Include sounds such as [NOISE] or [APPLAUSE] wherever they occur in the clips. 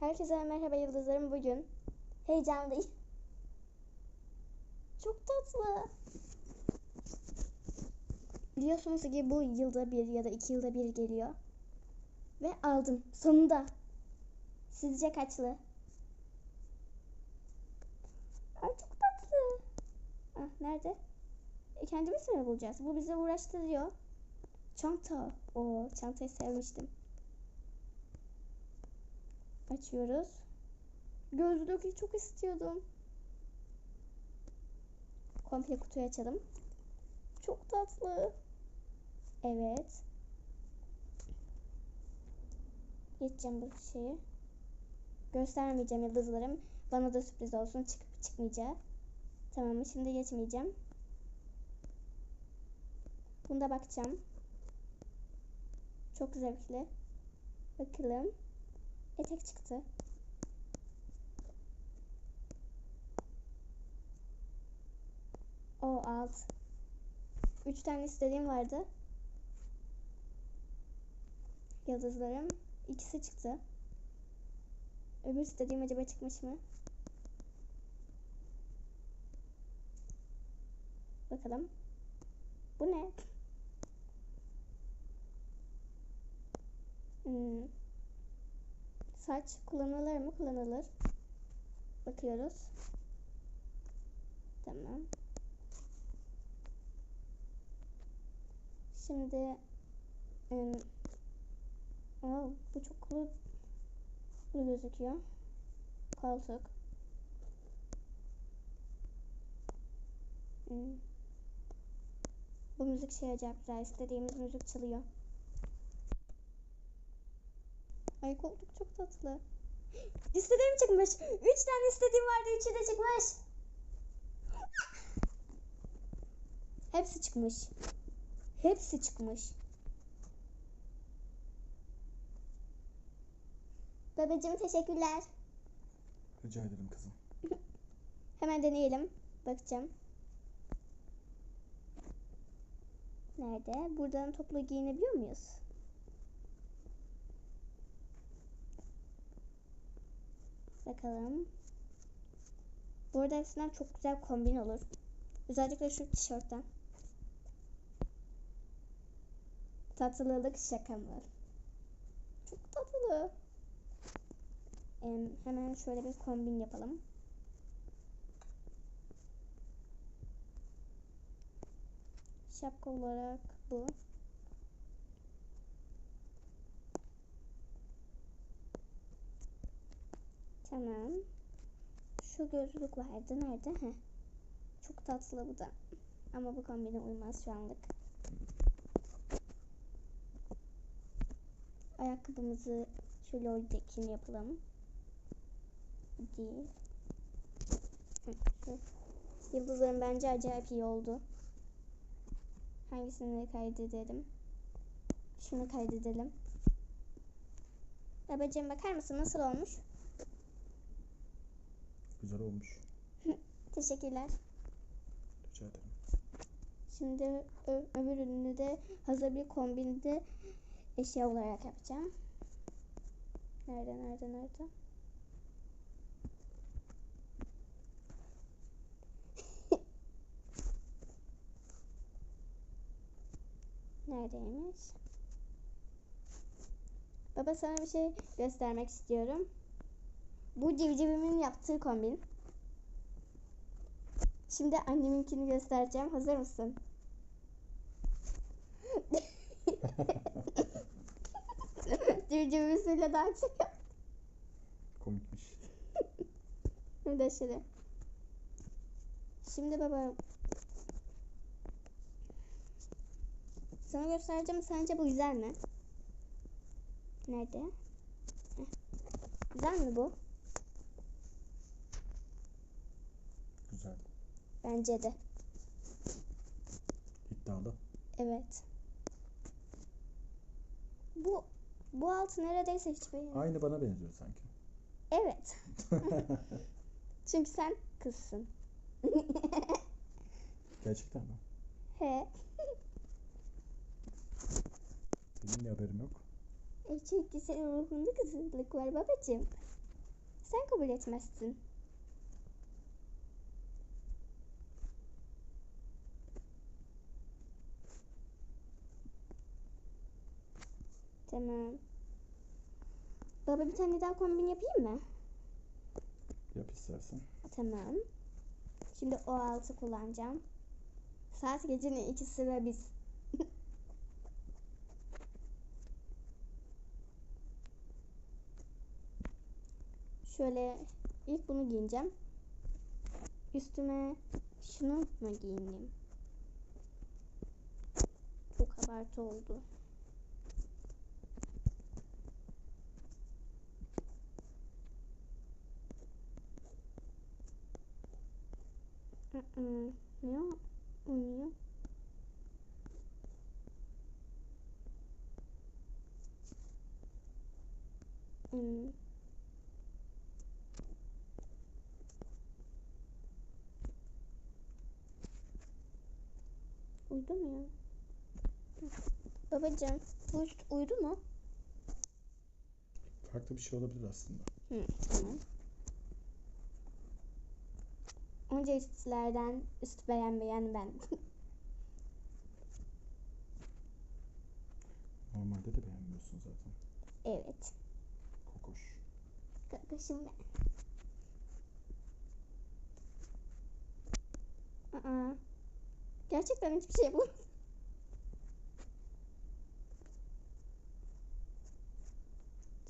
Herkese merhaba yıldızlarım bugün. Heyecanlıyım. Çok tatlı. Biliyorsunuz ki bu yılda bir ya da iki yılda bir geliyor. Ve aldım. Sonunda. Sizce kaçlı? Ay çok tatlı. Ah nerede? E, kendimiz mi bulacağız? Bu bizi uğraştırıyor. Çanta. O çantayı sevmiştim. Açıyoruz. Gözlüğü çok istiyordum. Komple kutuyu açalım. Çok tatlı. Evet. Geçeceğim bu şeyi. Göstermeyeceğim yıldızlarım. Bana da sürpriz olsun çıkıp çıkmayacağı. Tamam mı? Şimdi geçmeyeceğim. Bunda bakacağım. Çok zevkli. Bakalım. Etek çıktı. O alt. Üç tane istediğim vardı. Yıldızlarım. İkisi çıktı. Öbür istediğim acaba çıkmış mı? Bakalım. Bu ne? Hmm. Saç kullanılır mı? Kullanılır. Bakıyoruz. Tamam. Şimdi ım, aa, bu çok cool gözüküyor. Koltuk. Hmm. Bu müzik şey acayip güzel. İstediğimiz müzik çalıyor. Ay koltuk çok tatlı. İstediğim çıkmış. Üç tane istediğim vardı. Üçü de çıkmış. Hepsi çıkmış. Hepsi çıkmış. Babacığım teşekkürler. Rica ederim kızım. [LAUGHS] Hemen deneyelim. Bakacağım. Nerede? Buradan toplu giyinebiliyor muyuz? Bakalım. Burada hepsinden çok güzel kombin olur. Özellikle şu tişörtten. Tatlılık şaka mı? Çok tatlı. Em, hemen şöyle bir kombin yapalım. Şapka olarak bu. Tamam. Şu gözlük vardı. Nerede? Heh. Çok tatlı bu da. Ama bu kombine uymaz şu anlık. Ayakkabımızı şu loldekini yapalım. Değil. Yıldızlarım bence acayip iyi oldu. Hangisini kaydedelim? Şunu kaydedelim. Babacığım bakar mısın nasıl olmuş? Güzel olmuş. [LAUGHS] Teşekkürler. Rica ederim. Şimdi öbür ürünü de hazır bir kombinde eşya olarak yapacağım. Nerede nerede nerede? [LAUGHS] Neredeymiş? Baba sana bir şey göstermek istiyorum. Bu civcivimin yaptığı kombin. Şimdi anneminkini göstereceğim. Hazır mısın? [LAUGHS] Civcivisiyle dans ediyor. Komikmiş. De şöyle. Şimdi baba. Sana göstereceğim. Sence bu güzel mi? Nerede? Heh. Güzel mi bu? Güzel. Bence de. İddialı. Evet. Bu bu altı neredeyse hiçbir Aynı bana benziyor sanki. Evet. [LAUGHS] [LAUGHS] Çünkü sen kızsın. [LAUGHS] Gerçekten mi? He. Benim de haberim yok. E çünkü senin ruhunda kızılık var babacığım. Sen kabul etmezsin. Tamam. Baba bir tane daha kombin yapayım mı? Yap istersen. Tamam. Şimdi o altı kullanacağım. Saat gecenin ikisi ve biz. [LAUGHS] Şöyle ilk bunu giyeceğim. Üstüme şunu mu giyineyim? Çok abartı oldu. Ne o? O ne? Hmm. Uydu mu ya? Babacığım bu üst uydu mu? Farklı bir şey olabilir aslında. Hı, tamam. Onca üstlerden üst beğenmeyen ben. Normalde de beğenmiyorsun zaten. evet. Kokoş. Kakışım ben. Aa, gerçekten hiçbir şey yapamadım.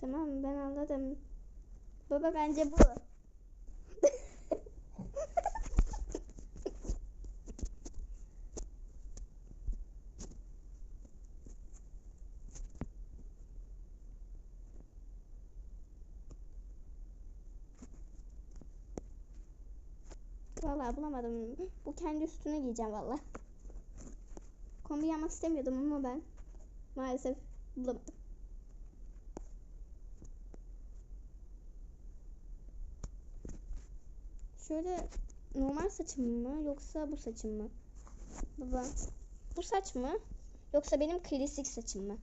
Tamam ben anladım. Baba bence bu. Vallahi bulamadım. Bu kendi üstüne giyeceğim vallahi. Kombi yapmak istemiyordum ama ben maalesef bulamadım. Şöyle normal saçım mı yoksa bu saçım mı? Baba bu saç mı yoksa benim klasik saçım mı?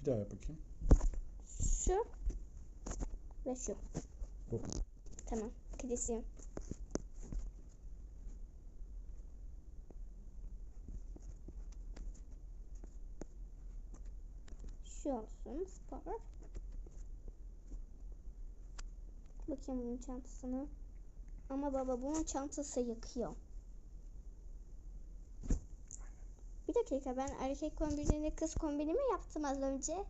Bir daha yap bakayım. Şu ve şu. Bu. Tamam. Klasiğim. Şu olsun. Spor. Bakayım bunun çantasına. Ama baba bunun çantası yakıyor. Bir dakika ben erkek kombinini kız kombinimi yaptım az önce.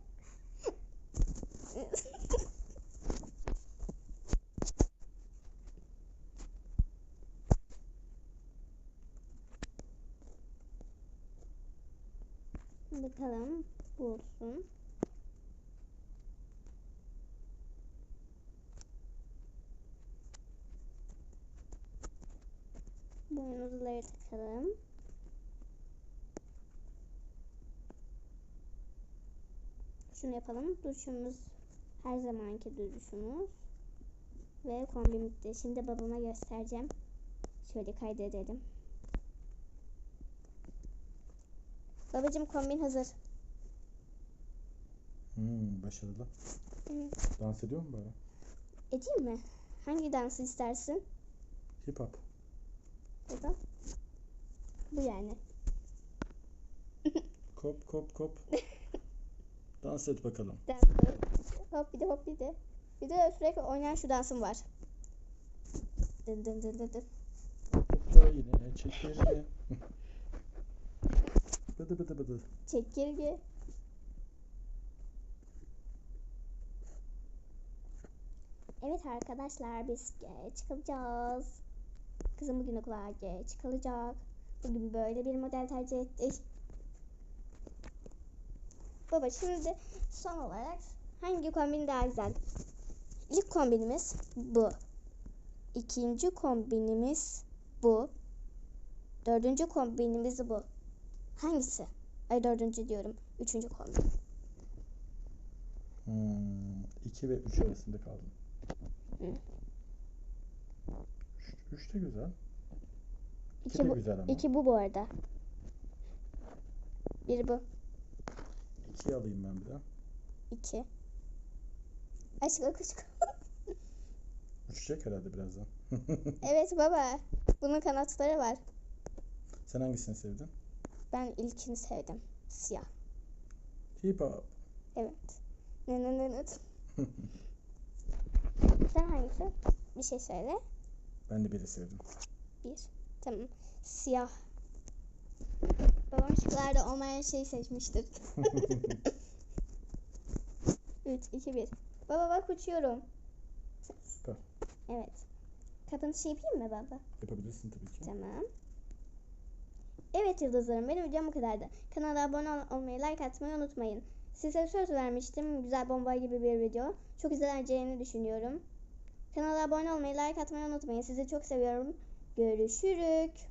[LAUGHS] Bakalım bu olsun. Boynuzları takalım. Şunu yapalım. Duruşumuz her zamanki duruşumuz. Ve kombin bitti. Şimdi babama göstereceğim. Şöyle kaydedelim. Babacım kombin hazır. Hmm, başarılı. Hı. Dans ediyor mu böyle? Edeyim mi? Hangi dansı istersin? Hip hop. Burada. Bu yani. [LAUGHS] Kop kop kop. Dans et bakalım. Dansı. Hop bir de hop bir de. Bir de sürekli oynayan şu dansım var. Dın dın dın dın dın. Yine çekirge. [LAUGHS] bıdı bıdı bıdı. Çekirge. Evet arkadaşlar biz geç kalacağız. Kızım bugün okula geç kalacak. Bugün böyle bir model tercih ettik. Baba şimdi son olarak hangi kombin daha güzel? İlk kombinimiz bu. İkinci kombinimiz bu. Dördüncü kombinimiz bu. Hangisi? Ay dördüncü diyorum. Üçüncü kombin. Hmm, 2 ve 3 arasında kaldım. Hı. 3 de güzel. 2 İki de bu, güzel ama. iki bu bu arada. Bir bu. 2'yi alayım ben bir daha. iki. Aşk akışk. [LAUGHS] uçacak herhalde birazdan. [LAUGHS] Evet baba. Bunun kanatları var. Sen hangisini sevdin? Ben ilkini sevdim. Siyah. Hip hop. Evet. Ne ne ne ne. Sen hangisi? Bir şey söyle. Ben de biri sevdim. Bir. Tamam. Siyah. Babam şıklarda olmayan şeyi seçmiştir. 3, 2, 1. Baba bak uçuyorum. Süper. Evet. Kapanışı yapayım mı baba? Yapabilirsin tabii ki. Tamam. Evet yıldızlarım benim videom bu kadardı. Kanala abone ol- olmayı, like atmayı unutmayın. Size söz vermiştim güzel bomba gibi bir video. Çok izleneceğini düşünüyorum. Kanala abone olmayı, like atmayı unutmayın. Sizi çok seviyorum. Görüşürük.